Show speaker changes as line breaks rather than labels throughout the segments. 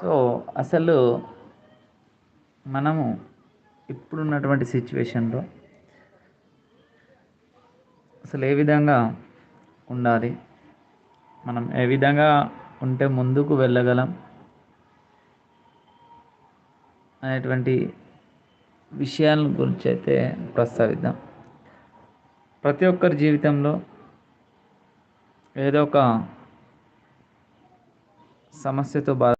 So అసలు మనము ఇప్పుడున్నటువంటి సిచ్యువేషన్లో అసలు ఏ విధంగా ఉండాలి? మనం ఏ విధంగా ఉంటే ముందుకు వెళ్ళగలం? అనేటువంటి విషయాల గురించి అయితే ప్రస్తావిద్దాం. ప్రతి ఒక్కరి జీవితంలో ఏదో ఒక సమస్యతో బాధ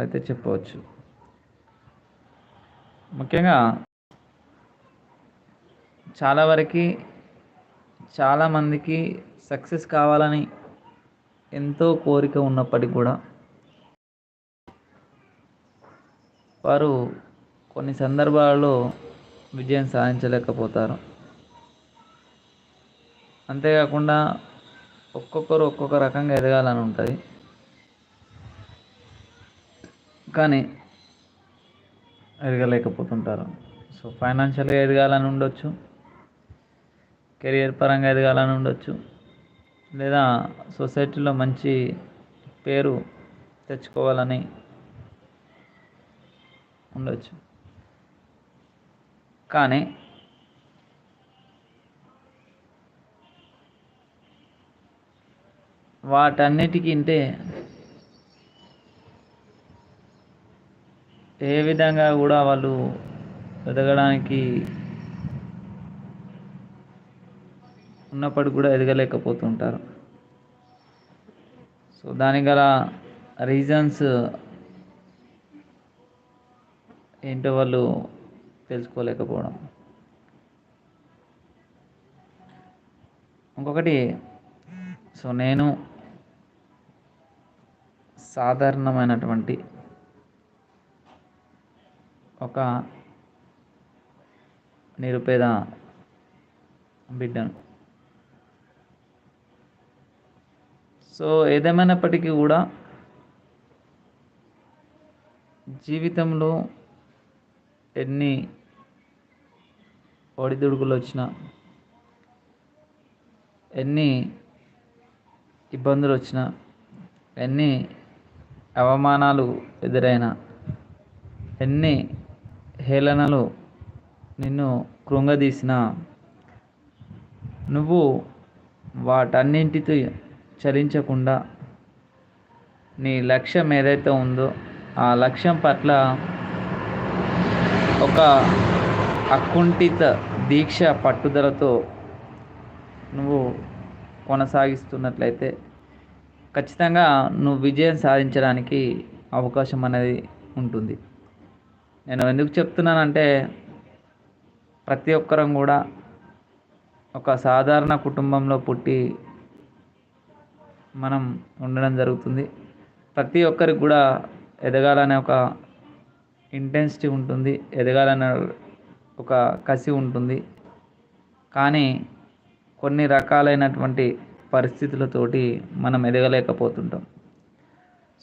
అయితే చెప్పవచ్చు. ముఖ్యంగా చాలా వరకు చాలామందికి సక్సెస్ కావాలని ఎంతో కోరిక ఉన్నప్పటికీ కూడా వారు కొన్ని సందర్భాలలో విజయం సాధించలేకపోతారు. అంతేకాకుండా ఒక్కొక్కరు ఒక్కొక్క రకంగా ఎదగాలని ఉంటుంది. కానీ ఎదగలేకపోతుంటారు. సో ఫైనాన్షియల్గా ఎదగాలని ఉండొచ్చు. కెరియర్ పరంగా ఎదగాలని ఉండొచ్చు. లేదా సొసైటీలో మంచి పేరు తెచ్చుకోవాలని ఉండొచ్చు. కానీ వాటన్నిటికీ అంటే ఏ విధంగా కూడా వాళ్ళు ఎదగడానికి ఉన్నప్పటికి కూడా ఎదగలేకపోతుంటారు. సో దానికి గల రీజన్స్ ఏంటో వాళ్ళు తెలుసుకోలేకపోవడం. ఇంకొకటి సో నేను సాధారణమైనటువంటి ఒక నిరుపేద బిడ్డను. సో ఏదేమైనప్పటికీ కూడా జీవితంలో ఎన్ని ఒడిదుడుకులు వచ్చినా ఎన్ని ఇబ్బందులు వచ్చినా ఎన్ని అవమానాలు ఎదురైనా ఎన్ని హేళనలు నిన్ను కృంగదీసిన నువ్వు వాటన్నింటితో చలించకుండా నీ లక్ష్యం ఏదైతే ఉందో ఆ లక్ష్యం పట్ల ఒక అకుంఠిత దీక్ష పట్టుదలతో నువ్వు కొనసాగిస్తున్నట్లయితే ఖచ్చితంగా నువ్వు విజయం సాధించడానికి అవకాశం అనేది ఉంటుంది. నేను ఎందుకు చెప్తున్నానంటే ప్రతి ఒక్కరం కూడా ఒక సాధారణ కుటుంబంలో పుట్టి మనం ఉండడం జరుగుతుంది. ప్రతి ఒక్కరికి కూడా ఎదగాలనే ఒక ఇంటెన్సిటీ ఉంటుంది ఎదగాలనే ఒక కసి ఉంటుంది. కానీ కొన్ని రకాలైనటువంటి పరిస్థితులతోటి మనం ఎదగలేకపోతుంటాం.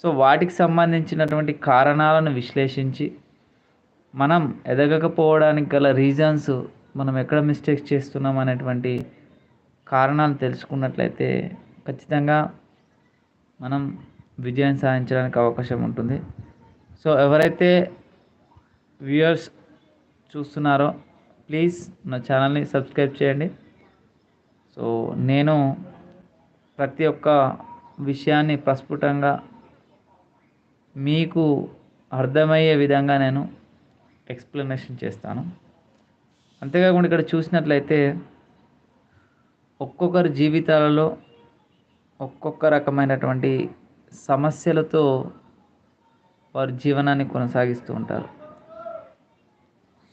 సో వాటికి సంబంధించినటువంటి కారణాలను విశ్లేషించి మనం ఎదగకపోవడానికి గల రీజన్స్ మనం ఎక్కడ మిస్టేక్స్ చేస్తున్నాం అనేటువంటి కారణాలు తెలుసుకున్నట్లయితే ఖచ్చితంగా మనం విజయం సాధించడానికి అవకాశం ఉంటుంది. సో ఎవరైతే వ్యూయర్స్ చూస్తున్నారో ప్లీజ్ నా ఛానల్ని సబ్స్క్రైబ్ చేయండి. సో నేను ప్రతి ఒక్క విషయాన్ని ప్రస్ఫుటంగా మీకు అర్థమయ్యే విధంగా నేను ఎక్స్ప్లెనేషన్ చేస్తాను. అంతేకాకుండా ఇక్కడ చూసినట్లయితే ఒక్కొక్కరి జీవితాలలో ఒక్కొక్క రకమైనటువంటి సమస్యలతో వారి జీవనాన్ని కొనసాగిస్తూ ఉంటారు.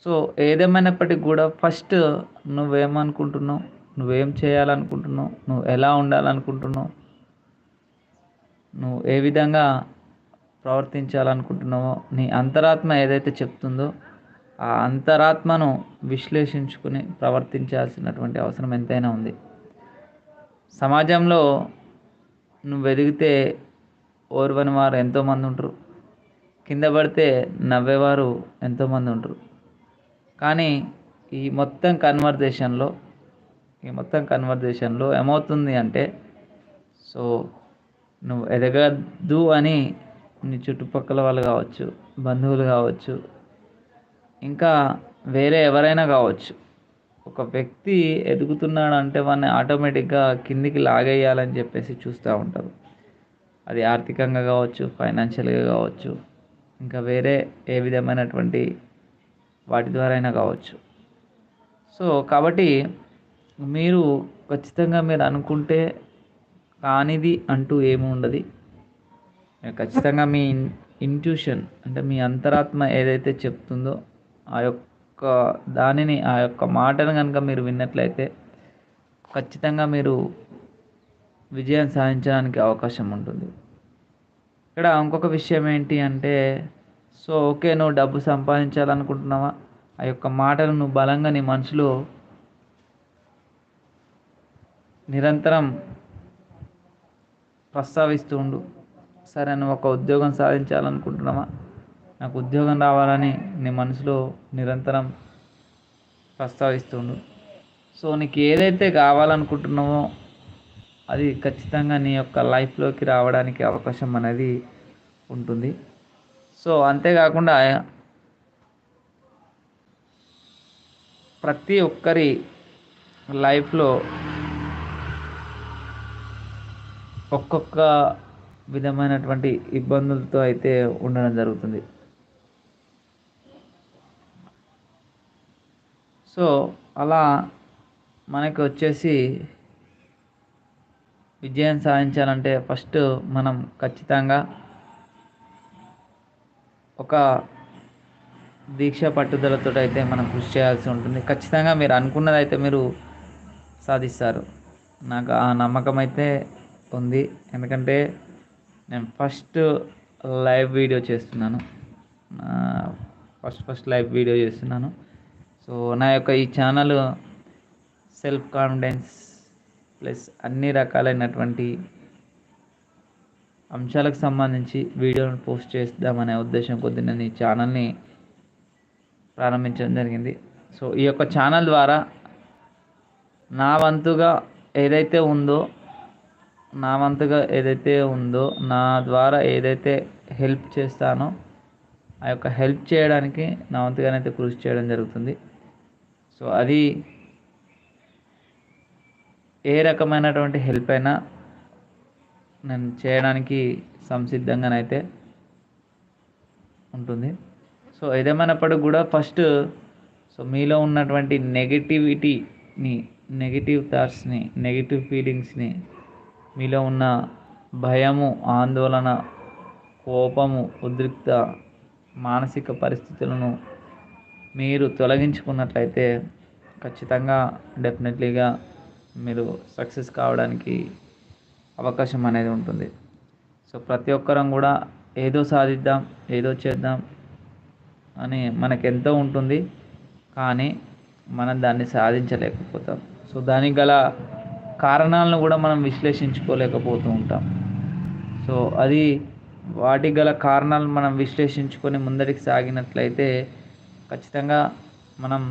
సో ఏదేమైనప్పటికీ కూడా ఫస్ట్ నువ్వేమనుకుంటున్నావు? నువ్వేం చేయాలనుకుంటున్నావు? నువ్వు ఎలా ఉండాలనుకుంటున్నావు? నువ్వు ఏ విధంగా ప్రవర్తించాలనుకుంటున్నావో నీ అంతరాత్మ ఏదైతే చెప్తుందో ఆ అంతరాత్మను విశ్లేషించుకుని ప్రవర్తించాల్సినటువంటి అవసరం ఎంతైనా ఉంది. సమాజంలో నువ్వు ఎదిగితే ఓర్వని వారు ఎంతోమంది ఉంటారు. కింద పడితే నవ్వేవారు ఎంతోమంది ఉంటారు. కానీ ఈ మొత్తం కన్వర్జేషన్లో ఈ మొత్తం కన్వర్జేషన్లో ఏమవుతుంది అంటే సో నువ్వు ఎదగద్దు అని నీ చుట్టుపక్కల వాళ్ళు కావచ్చు బంధువులు కావచ్చు ఇంకా వేరే ఎవరైనా కావచ్చు. ఒక వ్యక్తి ఎదుగుతున్నాడు అంటే వాడిని ఆటోమేటిక్గా కిందికి లాగేయాలని చెప్పేసి చూస్తూ ఉంటారు. అది ఆర్థికంగా కావచ్చు ఫైనాన్షియల్గా కావచ్చు ఇంకా వేరే ఏ విధమైనటువంటి వాటి ద్వారా అయినా కావచ్చు. సో కాబట్టి మీరు ఖచ్చితంగా మీరు అనుకుంటే కానిది అంటూ ఏమి ఉండదు. ఖచ్చితంగా మీ ఇంట్యూషన్ అంటే మీ అంతరాత్మ ఏదైతే చెప్తుందో ఆ యొక్క దానిని ఆ యొక్క మాటను కనుక మీరు విన్నట్లయితే ఖచ్చితంగా మీరు విజయం సాధించడానికి అవకాశం ఉంటుంది. ఇక్కడ ఇంకొక విషయం ఏంటి అంటే సో ఓకే నువ్వు డబ్బు సంపాదించాలనుకుంటున్నావా? ఆ యొక్క మాటలు నువ్వు బలంగా నీ మనసులో నిరంతరం ప్రస్తావిస్తూ ఉండు. సరే నువ్వు ఒక ఉద్యోగం సాధించాలనుకుంటున్నావా? నాకు ఉద్యోగం రావాలని నీ మనసులో నిరంతరం ప్రస్తావిస్తుండు. సో నీకు ఏదైతే కావాలనుకుంటున్నావో అది ఖచ్చితంగా నీ యొక్క లైఫ్లోకి రావడానికి అవకాశం అనేది ఉంటుంది. సో అంతేకాకుండా ప్రతి ఒక్కరి లైఫ్లో ఒక్కొక్క విధమైనటువంటి ఇబ్బందులతో అయితే ఉండడం జరుగుతుంది. సో అలా మనకి వచ్చేసి విజయం సాధించాలంటే ఫస్ట్ మనం ఖచ్చితంగా ఒక దీక్ష పట్టుదలతో అయితే మనం కృషి చేయాల్సి ఉంటుంది. ఖచ్చితంగా మీరు అనుకున్నది అయితే మీరు సాధిస్తారు. నాకు ఆ నమ్మకం అయితే ఉంది. ఎందుకంటే నేను ఫస్ట్ లైవ్ వీడియో చేస్తున్నాను. ఫస్ట్ ఫస్ట్ లైవ్ వీడియో చేస్తున్నాను. సో నా యొక్క ఈ ఛానల్ సెల్ఫ్ కాన్ఫిడెన్స్ ప్లస్ అన్ని రకాలైనటువంటి అంశాలకు సంబంధించి వీడియోను పోస్ట్ చేద్దామనే ఉద్దేశం కొద్ది నేను ఈ ఛానల్ని ప్రారంభించడం జరిగింది. సో ఈ యొక్క ఛానల్ ద్వారా నా వంతుగా ఏదైతే ఉందో నా వంతుగా ఏదైతే ఉందో నా ద్వారా ఏదైతే హెల్ప్ చేస్తానో ఆ యొక్క హెల్ప్ చేయడానికి నా వంతుగానైతే కృషి చేయడం జరుగుతుంది. సో అది ఏ రకమైనటువంటి హెల్ప్ అయినా నేను చేయడానికి సంసిద్ధంగానైతే ఉంటుంది. సో ఏదేమైనప్పటికి కూడా ఫస్ట్ సో మీలో ఉన్నటువంటి నెగిటివిటీని నెగిటివ్ థాట్స్ని నెగిటివ్ ఫీలింగ్స్ని మీలో ఉన్న భయము ఆందోళన కోపము ఉద్రిక్త మానసిక పరిస్థితులను మీరు తొలగించుకున్నట్లయితే ఖచ్చితంగా డెఫినెట్లీగా మీరు సక్సెస్ కావడానికి అవకాశం అనేది ఉంటుంది. సో ప్రతి ఒక్కరం కూడా ఏదో సాధిద్దాం ఏదో చేద్దాం అని మనకెంతో ఉంటుంది. కానీ మనం దాన్ని సాధించలేకపోతాం. సో దానికి గల కారణాలను కూడా మనం విశ్లేషించుకోలేకపోతూ ఉంటాం. సో అది వాటికి గల కారణాలను మనం విశ్లేషించుకొని ముందరికి సాగినట్లయితే ఖచ్చితంగా మనం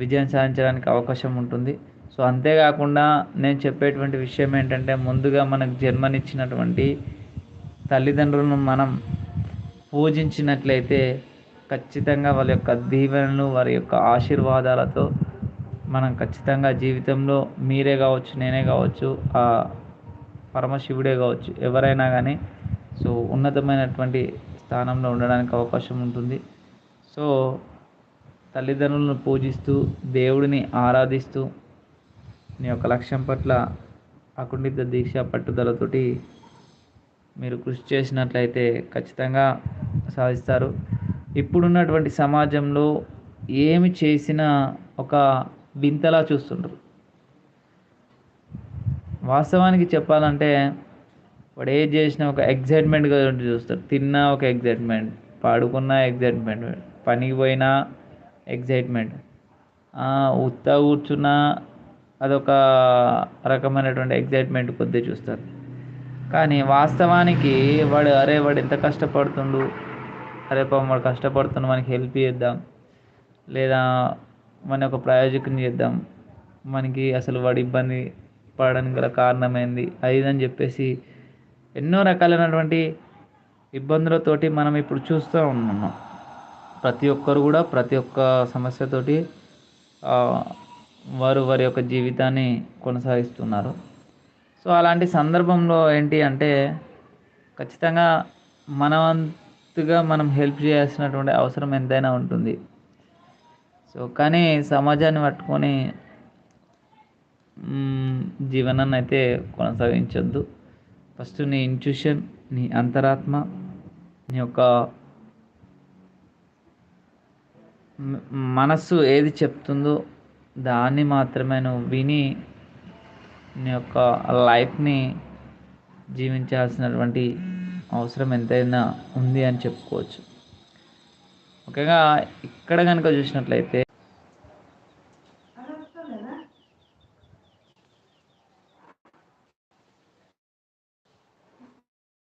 విజయం సాధించడానికి అవకాశం ఉంటుంది. సో అంతేకాకుండా నేను చెప్పేటువంటి విషయం ఏంటంటే ముందుగా మనకు జన్మనిచ్చినటువంటి తల్లిదండ్రులను మనం పూజించినట్లయితే ఖచ్చితంగా వాళ్ళ యొక్క దీవెనలు వారి యొక్క ఆశీర్వాదాలతో మనం ఖచ్చితంగా జీవితంలో మీరే కావచ్చు నేనే కావచ్చు ఆ పరమశివుడే కావచ్చు ఎవరైనా కానీ సో ఉన్నతమైనటువంటి స్థానంలో ఉండడానికి అవకాశం ఉంటుంది. సో తల్లిదండ్రులను పూజిస్తూ దేవుడిని ఆరాధిస్తూ నీ యొక్క లక్ష్యం పట్ల అకుండిత దీక్ష పట్టుదలతోటి మీరు కృషి చేసినట్లయితే ఖచ్చితంగా సాధిస్తారు. ఇప్పుడున్నటువంటి సమాజంలో ఏమి చేసినా ఒక వింతలా చూస్తుండ్రు. వాస్తవానికి చెప్పాలంటే వాడు ఏది చేసినా ఒక ఎగ్జైట్మెంట్గా చూస్తారు. తిన్నా ఒక ఎగ్జైట్మెంట్ పాడుకున్నా ఎగ్జైట్మెంట్ పనికి పోయినా ఎగ్జైట్మెంట్ ఉత్తా కూర్చున్నా అదొక రకమైనటువంటి ఎగ్జైట్మెంట్ కొద్దీ చూస్తారు. కానీ వాస్తవానికి వాడు అరే వాడు ఎంత కష్టపడుతుండు? అరే పాపం వాడు కష్టపడుతుండు మనకి హెల్ప్ చేద్దాం. లేదా మన ఒక ప్రయోజకం చేద్దాం. మనకి అసలు వాడు ఇబ్బంది పడడానికి గల కారణం ఏంది అది అని చెప్పేసి ఎన్నో రకాలైనటువంటి ఇబ్బందులతోటి మనం ఇప్పుడు చూస్తూ ఉన్నాం. ప్రతి ఒక్కరు కూడా ప్రతి ఒక్క సమస్యతోటి వారు వారి యొక్క జీవితాన్ని కొనసాగిస్తున్నారు. సో అలాంటి సందర్భంలో ఏంటి అంటే ఖచ్చితంగా మనవంతుగా మనం హెల్ప్ చేయాల్సినటువంటి అవసరం ఎంతైనా ఉంటుంది. సో కానీ సమాజాన్ని పట్టుకొని జీవనాన్ని అయితే కొనసాగించొద్దు. ఫస్ట్ నీ ఇంట్యూషన్ నీ అంతరాత్మ నీ యొక్క మనస్సు ఏది చెప్తుందో దాన్ని మాత్రమే నువ్వు విని నీ యొక్క లైఫ్ని జీవించాల్సినటువంటి అవసరం ఎంతైనా ఉంది అని చెప్పుకోవచ్చు. ముఖ్యంగా ఇక్కడ కనుక చూసినట్లయితే